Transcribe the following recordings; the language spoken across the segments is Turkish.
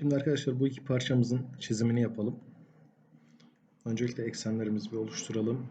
Şimdi arkadaşlar bu iki parçamızın çizimini yapalım. Öncelikle eksenlerimizi bir oluşturalım.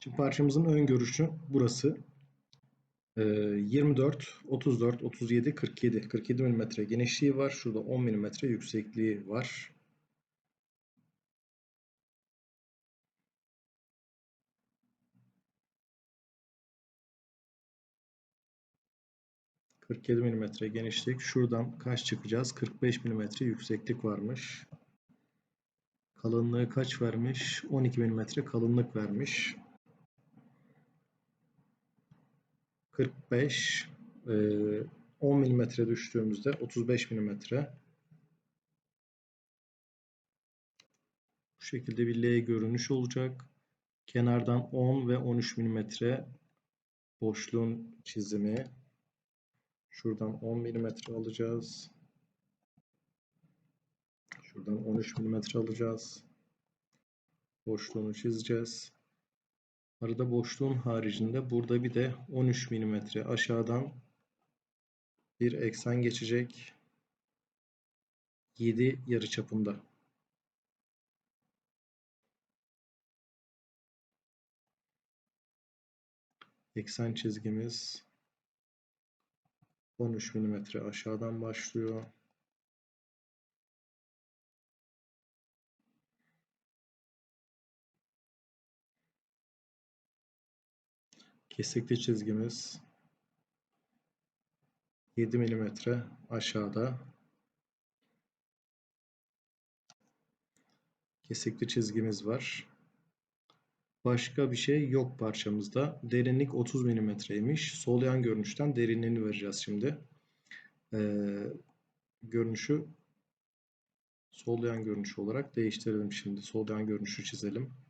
Şimdi parçamızın ön görüşü burası. 24, 34, 37, 47. 47 mm genişliği var. Şurada 10 mm yüksekliği var. ...47 mm genişlik. Şuradan kaç çıkacağız? 45 mm yükseklik varmış. Kalınlığı kaç vermiş? 12 mm kalınlık vermiş. 45 10 mm düştüğümüzde 35 mm bu şekilde bir L görünüş olacak. Kenardan 10 ve 13 mm boşluğun çizimi. Şuradan 10 mm alacağız. Şuradan 13 mm alacağız. Boşluğunu çizeceğiz. Arada boşluğun haricinde burada bir de 13 mm aşağıdan bir eksen geçecek. 7 yarıçapında. Eksen çizgimiz 13 mm aşağıdan başlıyor. Kesikli çizgimiz 7 mm aşağıda. Kesikli çizgimiz var. Başka bir şey yok parçamızda. Derinlik 30 mm'ymiş. Sol yan görünüşten derinliğini vereceğiz şimdi. Ee, görünüşü sol yan görünüş olarak değiştirelim şimdi. Sol yan görünüşü çizelim.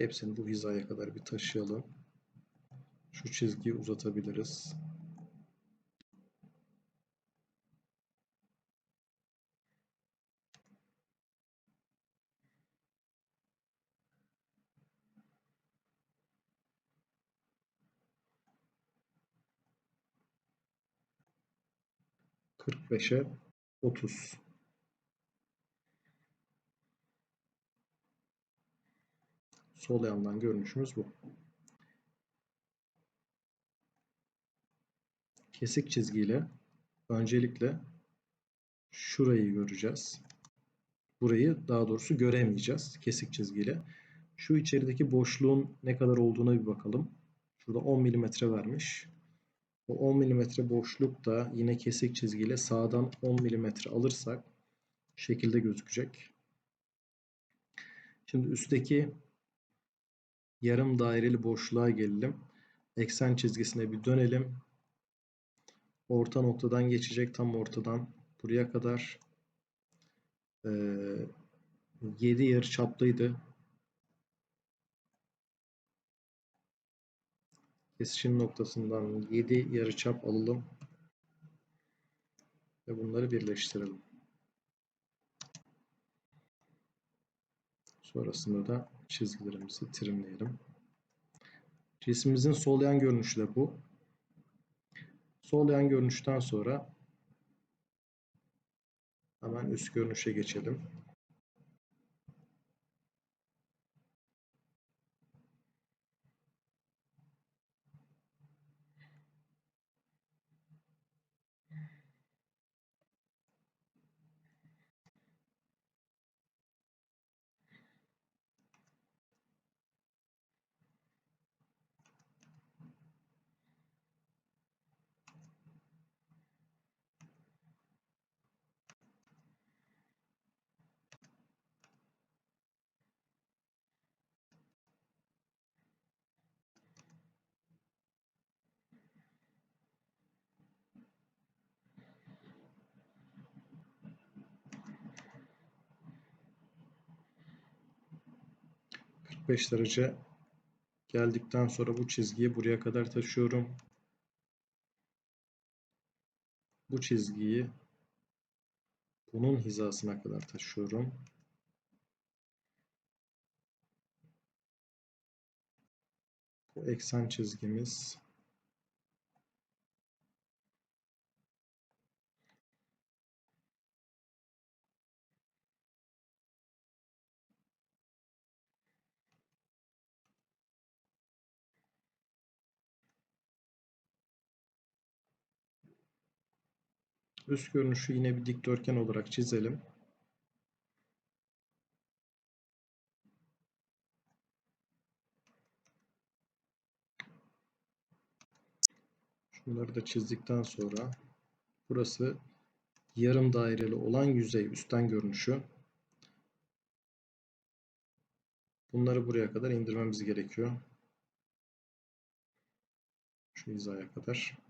Hepsini bu hizaya kadar bir taşıyalım. Şu çizgiyi uzatabiliriz. Kırk beşe otuz. Sol yandan görünüşümüz bu. Kesik çizgiyle öncelikle şurayı göreceğiz. Burayı daha doğrusu göremeyeceğiz kesik çizgiyle. Şu içerideki boşluğun ne kadar olduğuna bir bakalım. Şurada 10 mm vermiş. O 10 mm boşluk da yine kesik çizgiyle sağdan 10 mm alırsak şekilde gözükecek. Şimdi üstteki yarım daireli boşluğa gelelim. Eksen çizgisine bir dönelim. Orta noktadan geçecek tam ortadan buraya kadar e, 7 yarı çaplıydı. Kesişim noktasından 7 yarı çap alalım ve bunları birleştirelim. Sonrasında da çizgilerimizi trimleyelim. Cismimizin sol yan görünüşü de bu. Sol yan görünüşten sonra hemen üst görünüşe geçelim. 45 derece geldikten sonra bu çizgiyi buraya kadar taşıyorum. Bu çizgiyi bunun hizasına kadar taşıyorum. Bu eksen çizgimiz Üst görünüşü yine bir dikdörtgen olarak çizelim. Şunları da çizdikten sonra burası yarım daireli olan yüzey üstten görünüşü. Bunları buraya kadar indirmemiz gerekiyor. Şu hizaya kadar.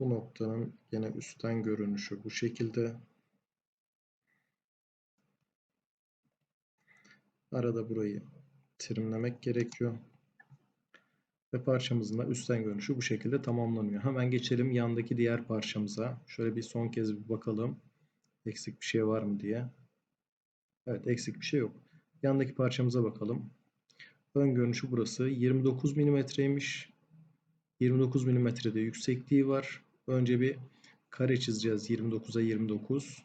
Bu noktanın yine üstten görünüşü bu şekilde. Arada burayı trimlemek gerekiyor. Ve parçamızın da üstten görünüşü bu şekilde tamamlanıyor. Hemen geçelim yandaki diğer parçamıza. Şöyle bir son kez bir bakalım. Eksik bir şey var mı diye. Evet eksik bir şey yok. Yandaki parçamıza bakalım. Ön görünüşü burası. 29 mm'ymiş. 29 mm'de yüksekliği var. Önce bir kare çizeceğiz 29'a 29.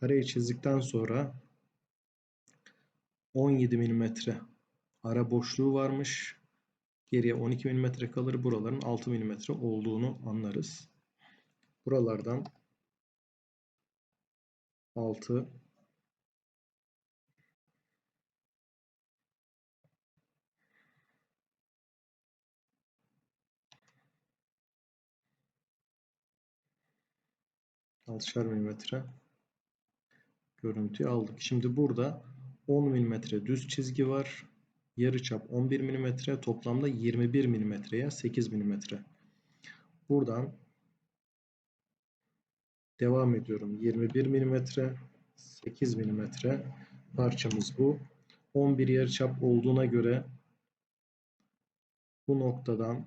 Kareyi çizdikten sonra 17 mm ara boşluğu varmış. Geriye 12 mm kalır. Buraların 6 mm olduğunu anlarız. Buralardan 6 altışar milimetre görüntüyü aldık. Şimdi burada 10 milimetre düz çizgi var. Yarıçap 11 mm, toplamda 21 mm'ye 8 mm. Buradan devam ediyorum. 21 mm, 8 mm parçamız bu. 11 yarıçap olduğuna göre bu noktadan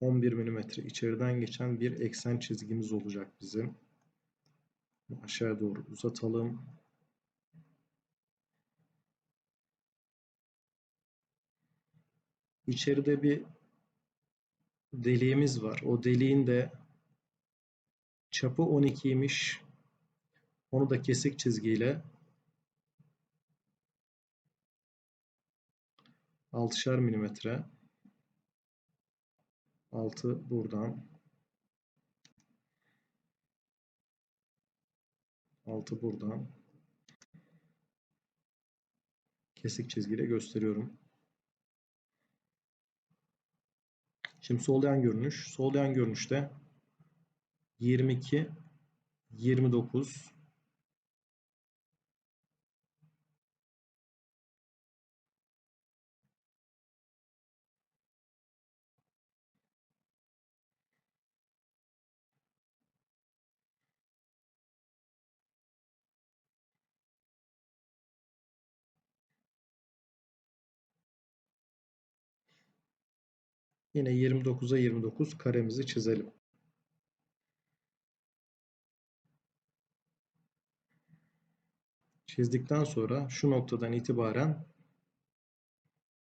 11 mm içeriden geçen bir eksen çizgimiz olacak bizim. Aşağı doğru uzatalım. İçeride bir deliğimiz var. O deliğin de çapı 12'ymiş. Onu da kesik çizgiyle 6'şar milimetre 6 buradan 6 buradan kesik çizgiyle gösteriyorum. Şimdi sol yan görünüş. Sol yan görünüşte 22, 29, Yine 29'a 29 karemizi çizelim. Çizdikten sonra şu noktadan itibaren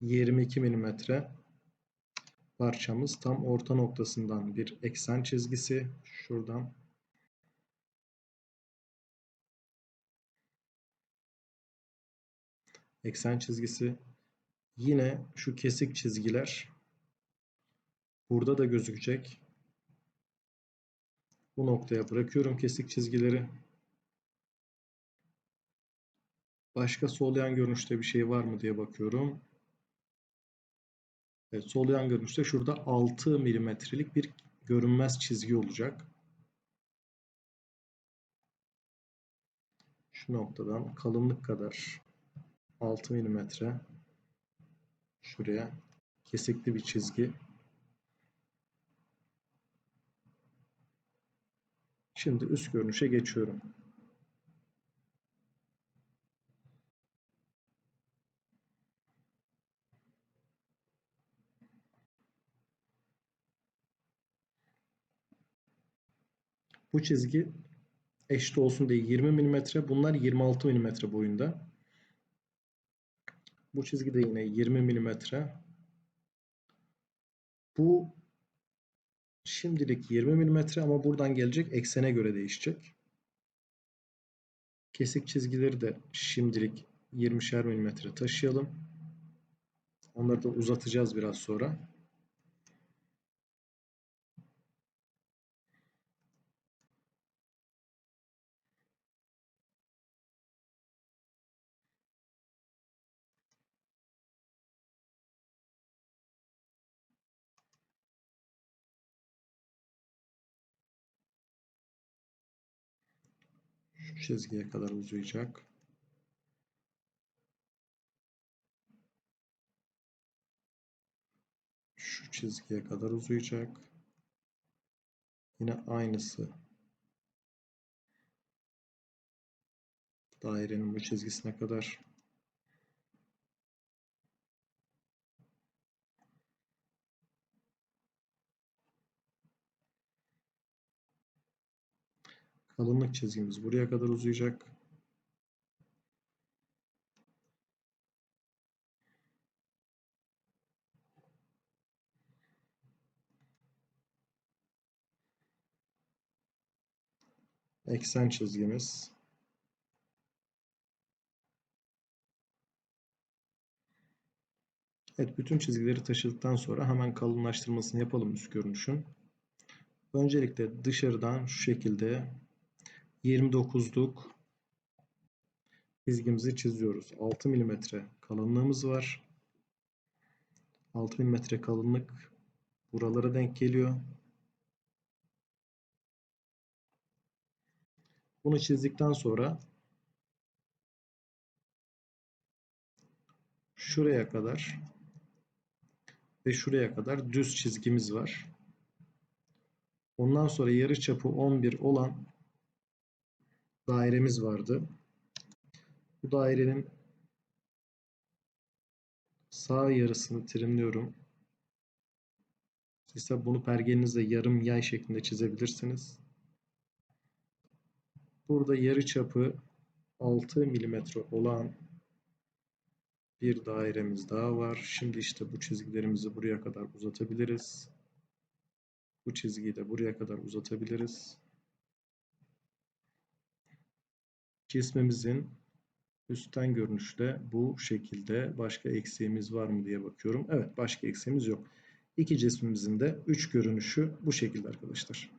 22 mm parçamız tam orta noktasından bir eksen çizgisi şuradan eksen çizgisi yine şu kesik çizgiler Burada da gözükecek. Bu noktaya bırakıyorum kesik çizgileri. Başka sol yan görünüşte bir şey var mı diye bakıyorum. Evet, sol görünüşte şurada 6 milimetrelik bir görünmez çizgi olacak. şu noktadan kalınlık kadar 6 mm şuraya kesikli bir çizgi. Şimdi üst görünüşe geçiyorum. Bu çizgi eşit olsun diye 20 mm. Bunlar 26 mm boyunda. Bu çizgi de yine 20 mm. Bu şimdilik 20 mm ama buradan gelecek eksene göre değişecek. Kesik çizgileri de şimdilik 20'şer mm taşıyalım. Onları da uzatacağız biraz sonra. Şu çizgiye kadar uzayacak. Şu çizgiye kadar uzayacak. Yine aynısı. Dairenin bu çizgisine kadar. Kalınlık çizgimiz buraya kadar uzayacak. Eksen çizgimiz Evet, bütün çizgileri taşıdıktan sonra hemen kalınlaştırmasını yapalım üst görünüşün. Öncelikle dışarıdan şu şekilde 29'luk çizgimizi çiziyoruz. 6 mm kalınlığımız var. 6 mm kalınlık buralara denk geliyor. Bunu çizdikten sonra şuraya kadar ve şuraya kadar düz çizgimiz var. Ondan sonra yarı çapı 11 olan dairemiz vardı. Bu dairenin sağ yarısını trimliyorum. Siz ise bunu pergelinizle yarım yay şeklinde çizebilirsiniz. Burada yarı çapı 6 mm olan bir dairemiz daha var. Şimdi işte bu çizgilerimizi buraya kadar uzatabiliriz. Bu çizgiyi de buraya kadar uzatabiliriz. Cismimizin üstten görünüşte bu şekilde başka eksiğimiz var mı diye bakıyorum. Evet başka eksiğimiz yok. İki cismimizin de üç görünüşü bu şekilde arkadaşlar.